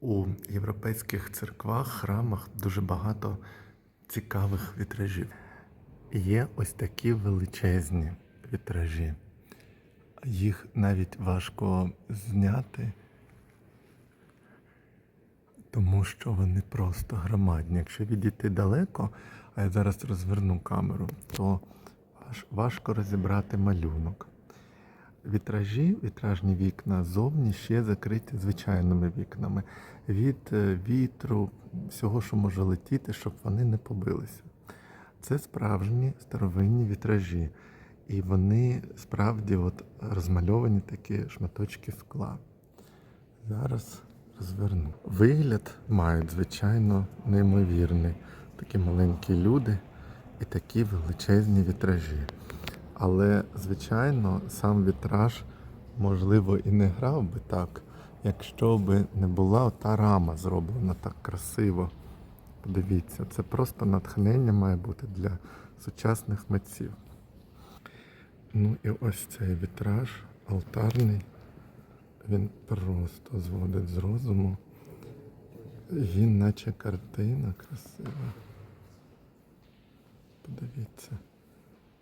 У європейських церквах, храмах дуже багато цікавих вітражів. Є ось такі величезні вітражі. Їх навіть важко зняти, тому що вони просто громадні. Якщо відійти далеко, а я зараз розверну камеру, то важко розібрати малюнок. Вітражі, вітражні вікна зовні ще закриті звичайними вікнами від е, вітру, всього, що може летіти, щоб вони не побилися. Це справжні старовинні вітражі, і вони справді от розмальовані такі шматочки скла. Зараз розверну. Вигляд мають, звичайно, неймовірний. Такі маленькі люди і такі величезні вітражі. Але, звичайно, сам вітраж, можливо, і не грав би так, якщо би не була та рама зроблена так красиво. Подивіться, це просто натхнення має бути для сучасних митців. Ну і ось цей вітраж алтарний. Він просто зводить з розуму. Він наче картина красива. Подивіться,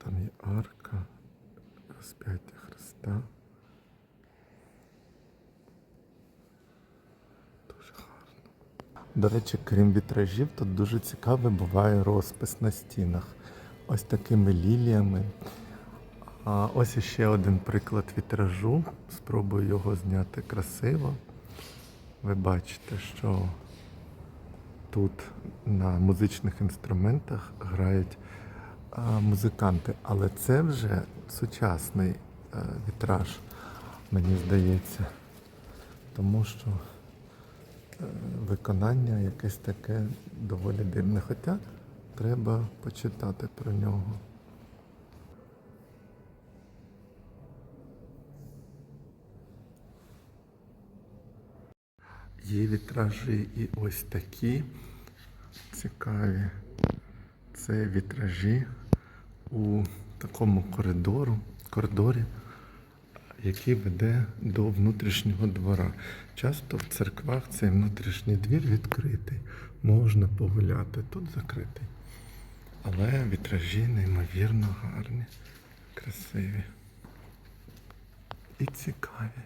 там є арка, розп'яття Христа. Дуже гарно. До речі, крім вітражів, тут дуже цікавий буває розпис на стінах. Ось такими ліліями. А ось іще один приклад вітражу. Спробую його зняти красиво. Ви бачите, що тут на музичних інструментах грають музиканти, але це вже сучасний е, вітраж, мені здається. Тому що е, виконання якесь таке доволі дивне. Хоча треба почитати про нього. Є вітражі і ось такі цікаві. Це вітражі у такому коридору, коридорі, який веде до внутрішнього двора. Часто в церквах цей внутрішній двір відкритий. Можна погуляти, тут закритий. Але вітражі неймовірно гарні, красиві і цікаві.